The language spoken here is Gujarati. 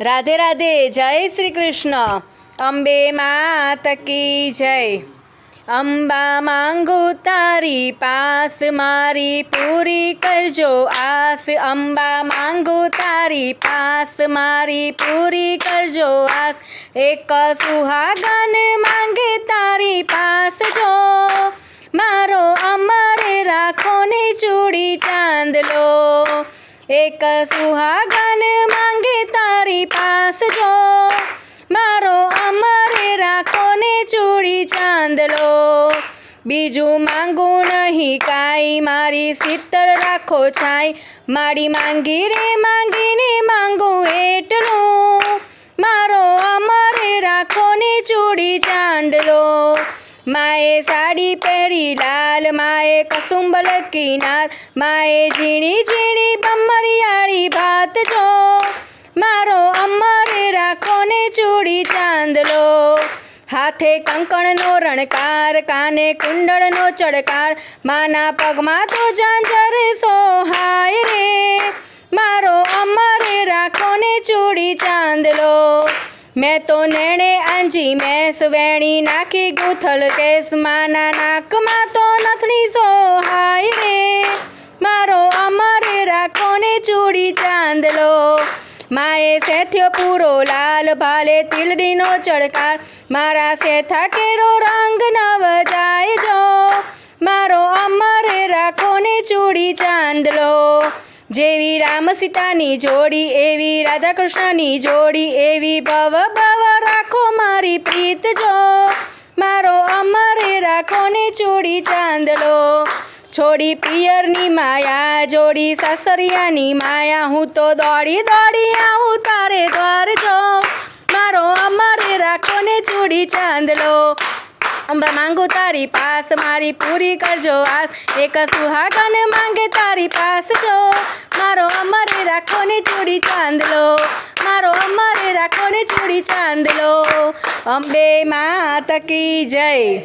રાધે રાધે, જય શ્રી કૃષ્ણ. અંબે માત કી જય. અંબા માંગુ તારી પાસ, મારી પૂરી કરજો આસ. અંબા માંગુ તારી પાસ, મારી પૂરી કરજો આસ. એક સુહાગન માંગે તારી પાસ જો. મારો અમારે રાખો ને ચૂડી ચાંદલો. એક સુહાગન માંગે તારી પાસ જો મારો અમારે રાખો ને ચૂડી ચાંદલો. બીજું માંગું નહીં કાંઈ. મારી સિત્તર રાખો છાંય. મારી માંગી રે માંગીને માંગું એટલું. મારો અમારે રાખો ને ચૂડી ચાંદલો. માએ સાડી પહેરી લાલ, માએ કસુંબલ કિનાર. માએ ઝીણી ઝીણી બમરિયાળી ભાત જો મારો અમરે રાખો ને ચૂડી ચાંદલો. હાથે કંકણનો રણકાર, કાને કુંડળનો ચડકાર. માના પગમાં તો ઝાંઝર સોહાય રે. મારો અમરે રાખો ને ચૂડી ચાંદલો. મેં તો નેણે આંજી મેસ વેણી નાખી ગુથલ કેસ. માના નાકમાં તો નથણી સોહાય રે. મારો અમરે રાખો ને ચૂડી ચાંદલો. માએ સેથ્યો પૂરો લાલ ભાલે તિલડીનો ચડકાર મારા સેથા કેરો રંગ નવ જાય જો. મારો અમરે રાખો ને ચૂડી ચાંદલો. જેવી રામ સીતાની જોડી, એવી રાધા કૃષ્ણની જોડી, એવી ભવ ભવ રાખો મારી પ્રીત જો. મારો અમરે રાખો ને ચૂડી ચાંદલો. છોડી પિયરની માયા, જોડી સાસરિયાની માયા, હું તો દોડી દોડી આવું તારે દ્વાર જો. મારો અમારે રાખો ને ચૂડી ચાંદલો. અંબા, માંગુ તારી પાસ, મારી પૂરી કરજો આ. એક સુહાગન માંગે તારી પાસ જો. મારો અમારે રાખો ને ચૂડી ચાંદલો. મારો અમારે રાખો ને ચૂડી ચાંદલો. અંબે માત જય.